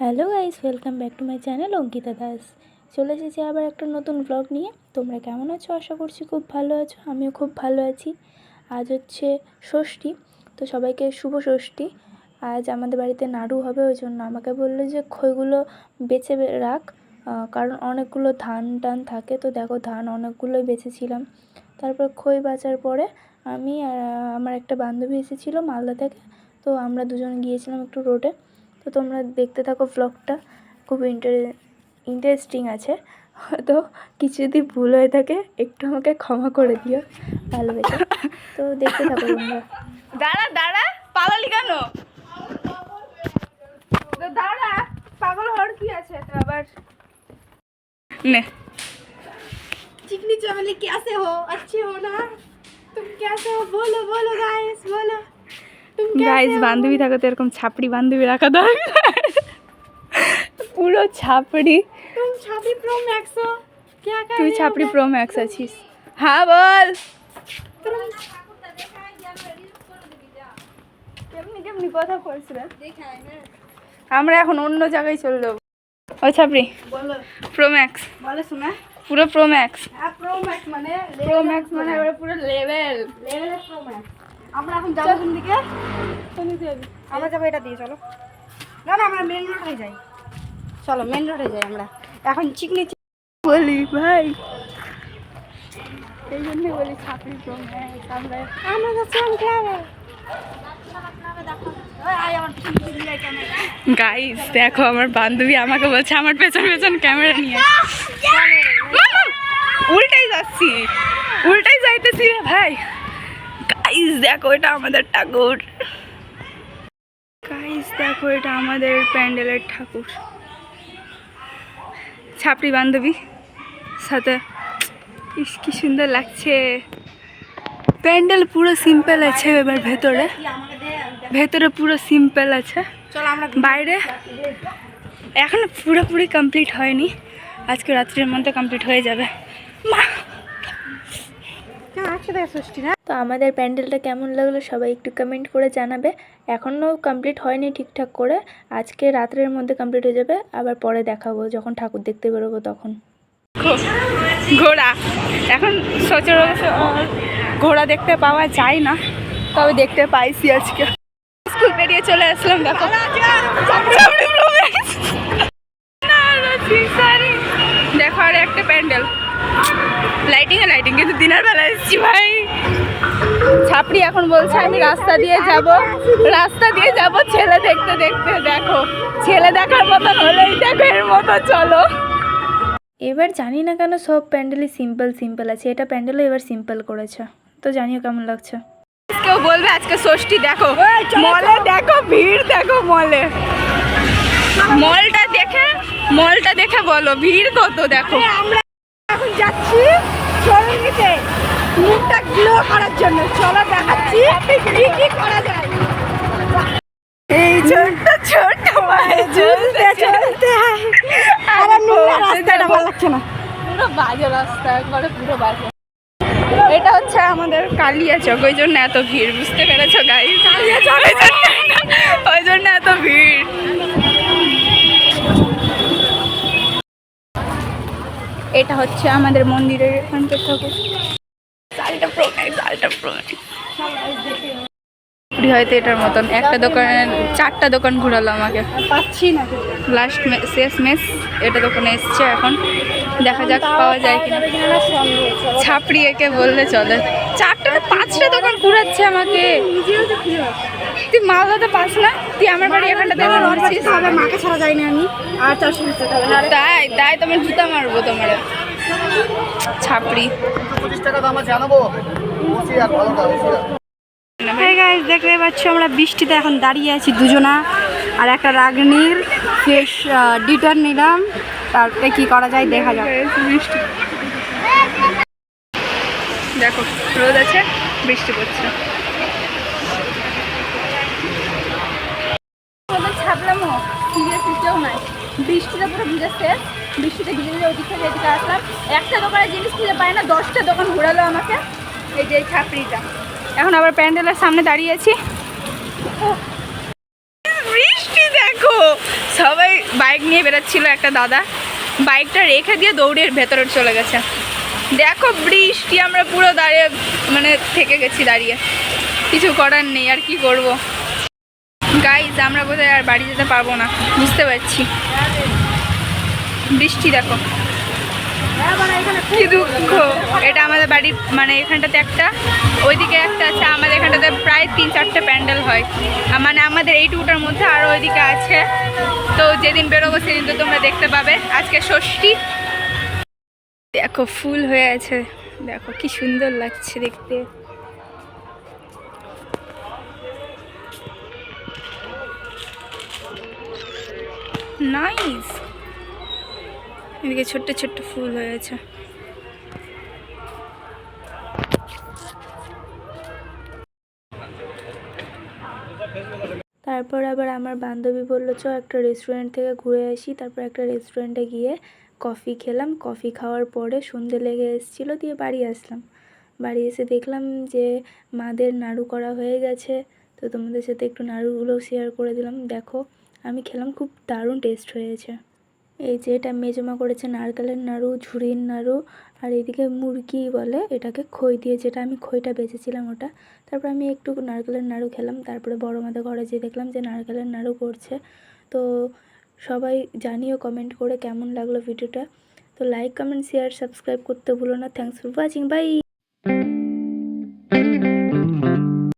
Hello guys, welcome back to my channel Ankita Das. চলে এসেছি আবার একটা নতুন ব্লগ নিয়ে। তোমরা কেমন আছো? আশা করছি খুব ভালো আছো, আমিও খুব ভালো আছি। আজ হচ্ছে ষষ্ঠী, তো সবাইকে শুভ ষষ্ঠী। আজ আমাদের বাড়িতে নাড়ু হবে, ওই জন্য আমাকে বলল যে খইগুলো বেছে রাখ কারণ অনেকগুলো ধান টান থাকে। তো দেখো ধান অনেকগুলোই বেছেছিলাম। তারপর খই বাছার পরে আমি আর আমার একটা বান্ধবী এসেছিল মালদা থেকে। তো আমরা দুজন গিয়েছিলাম একটু রোডে তো তোমরা দেখতে থাকো ব্লগটা খুব ইন্টারেস্টিং আছে তো কিছু যদি ভুল হয়ে থাকে একটু আমাকে ক্ষমা করে দিও ভালোবেসে তো দেখতে থাকো তোমরা দাঁড়া দাঁড়া পালালি কেন তো দাঁড়া পাগল হওয়ার কি আছে তো আবার নে चिकनी चमेली कैसे हो अच्छे हो ना तुम कैसे हो बोलो बोलो गाइस बोलो तुम গাইস বান্ধবী থাকো তো এরকম ছাপড়ি বান্ধবী রাখা দরকার। পুরো ছাপড়ি। প্রো ম্যাক্স তুই ছাপড়ি প্রো ম্যাক্স আছিস। হ্যাঁ বল। আমরা এখন অন্য জায়গায় চলে যাব। ও ছাপড়ি। প্রো ম্যাক্স বলে শোনা। পুরো প্রো ম্যাক্স প্রো ম্যাক্স মানে প্রো ম্যাক্স মানে পুরো লেভেল লেভেল প্রো ম্যাক্স আমরা এখন যাব কোন দিকে? আমরা যাব এটা দিয়ে চলো। না না আমরা মেন রোডে যাই। চলো মেন রোডে যাই আমরা। এখন চিকনি বলি ভাই। এই জন্য বলি ছাপড়ি প্রো ম্যাক্স আমরা আমরা যাচ্ছি আমি ক্লাবে গাইস দেখো আমার বান্ধবী আমাকে বলছে আমার পেছন পেছন ক্যামেরা নিয়ে উল্টাই যাচ্ছি। উল্টাই যাইতেছি রে ভাই। গাইস দেখো এটা আমাদের ঠাকুর। গাইস দেখো এটা আমাদের প্যান্ডেলের ঠাকুর। ছাপড়ি বান্ধবী সাথে ইস কি সুন্দর লাগছে। প্যান্ডেল পুরো সিম্পল আছে এবার ভেতরে। ভেতরে পুরো সিম্পল আছে। চলো বাইরে। এখন পুরোপুরি কমপ্লিট হয়নি। আজকে রাত্রির মধ্যে কমপ্লিট হয়ে যাবে। মা! একসাথে ষষ্ঠী না? তো আমাদের প্যান্ডেলটা কেমন লাগল সবাই একটু কমেন্ট করে জানাবে। এখনও কমপ্লিট হয়নি ঠিকঠাক করে। আজকে রাত্রের মধ্যে কমপ্লিট হয়ে যাবে আবার পরে দেখাবো যখন ঠাকুর দেখতে বেরোবো তখন। ঘোড়া। এখন সচরাচর ঘোড়া দেখতে পাওয়া যায় না তবে দেখতে পাইছি আজকে। স্কুল পেরিয়ে চলে আসলাম দেখো। দেখো আর একটা প্যান্ডেল। লাইটিং এ লাইটিং কিন্তু দিনের বেলা এসেছি ভাই। ছাপড়ি এখন বলছে আমি রাস্তা দিয়ে যাব। রাস্তা দিয়ে যাব ছেলে দেখতে দেখতে দেখো। ছেলে দেখার মতন হলেই দেখো এর মতো চলো। এবার জানি না কেন সব প্যান্ডেলই সিম্পল সিম্পল আছে। এটা প্যান্ডেলও এবার সিম্পল করেছে। তো জানিও কেমন লাগছে? কেউ বলবে আজকে ষষ্ঠী দেখো। মলে দেখো ভিড় দেখো মলে। মলটা দেখে মলটা দেখে বলো ভিড় কত দেখো। এখন যাচ্ছি নিতে মুখটা গ্লো করার জন্য। চলো দেখাচ্ছি কি কি করা যায়। এই ছোট্ট ছোট্ট মায়ে চলতে চলতে আরে নোংরা রাস্তাটা ভালো লাগছে না। পুরো বাজে রাস্তা একবারে পুরো বাজে। এটা হচ্ছে আমাদের ওই জন্য এত ভিড় বুঝতে পেরেছ গাই কালিয়া চক। ওই জন্য এত ভিড়। এটা হচ্ছে আমাদের মন্দিরের এখানকার ঠাকুর। প্রোমাই হয়তো এটার মতন একটা দোকান চারটা দোকান ঘুরালো আমাকে। পাচ্ছি না লাস্ট শেষ মেস এটা দোকানে এসছে এখন। দেখা যাক পাওয়া যায় কিনা। ছাপড়ি একে বললে চলে। চারটা পাঁচটা দোকান ঘুরাচ্ছে আমাকে। তুই মালদাতে পাস না? তুই আমার বাড়ি এখানটাতে এসে ঘুরছিস? মাকে ছাড়া যাই না আমি। আর চারশো তাই তাই তোমার জুতা মারবো তোমার। ছাপড়ি। পঁচিশ টাকা জানাব হাই গাইস দেখতে পাচ্ছ আমরা বৃষ্টিতে এখন দাঁড়িয়ে আছি দুজনা। আর একটা রাগনির ফেস ডিটার নিলাম। তারপরে কি করা যায় দেখা যাক। বৃষ্টি। দেখো রোদ আছে বৃষ্টি পড়ছে। ছাপলামও সিরিয়াসলি কেউ নাই। বৃষ্টিতে পুরো ভিজে শেষ বৃষ্টিতে ভিজে ভিজে ওদিক থেকে এদিকে আসলাম। একটা দোকানের জিনিস খুঁজে পাই না, দশটা দোকান ঘোরালো আমাকে। এই যে এই ছাপড়িটা। এখন আবার প্যান্ডেলের সামনে দাঁড়িয়ে আছি। বৃষ্টি দেখো। সবাই বাইক নিয়ে বেরোচ্ছিল, একটা দাদা। বাইকটা রেখে দিয়ে দৌড়ে ভেতরে চলে গেছে। দেখো বৃষ্টি, আমরা পুরো দাঁড়িয়ে মানে থেকে গেছি দাঁড়িয়ে। কিছু করার নেই, আর কি করব? গাইজ আমরা বোধহয় আর বাড়ি যেতে পারব না। বুঝতে পারছি। বৃষ্টি দেখো। কি দুঃখ। এটা আমাদের বাড়ির মানে এখানটাতে একটা, ওইদিকে একটা আছে, আমাদের এখানটাতে প্রায় তিন চারটে প্যান্ডেল হয়। মানে আমাদের এইটুকুটার মধ্যে আরও ওইদিকে আছে। তো যেদিন বেরোবো সেদিন তো তোমরা দেখতে পাবে। আজকে ষষ্ঠী। দেখো, ফুল হয়ে আছে। দেখো, কি সুন্দর লাগছে দেখতে। নাইস। এদিকে ছোট্ট ছোট্ট ফুল হয়েছে। তারপর আবার আমার বান্ধবী বলল চ একটা রেস্টুরেন্ট থেকে ঘুরে আসি। তারপর একটা রেস্টুরেন্টে গিয়ে কফি খেলাম। কফি খাওয়ার পরে সন্ধে লেগে এসেছিল, দিয়ে বাড়ি আসলাম। বাড়ি এসে দেখলাম যে মাদের নাড়ু করা হয়ে গেছে। তো তোমাদের সাথে একটু নাড়ুগুলো শেয়ার করে দিলাম। দেখো আমি খেলাম, খুব দারুণ টেস্ট হয়েছে। এই যে এটা মেজমা করেছে, নারকেলের নাড়ু, ঝুড়ির নাড়ু, আর এদিকে মুরগি বলে এটাকে খই দিয়ে যেটা আমি খইটা বেঁচেছিলাম ওটা। তারপর আমি একটু নারকেলের নাড়ু খেলাম, তারপরে বড় মাদের ঘরে যেয়ে দেখলাম যে নারকেলের নাড়ু করছে। তো সবাই জানিও কমেন্ট করে কেমন লাগল ভিডিওটা তো লাইক কমেন্ট শেয়ার সাবস্ক্রাইব করতে ভুলো না। Thanks for watching by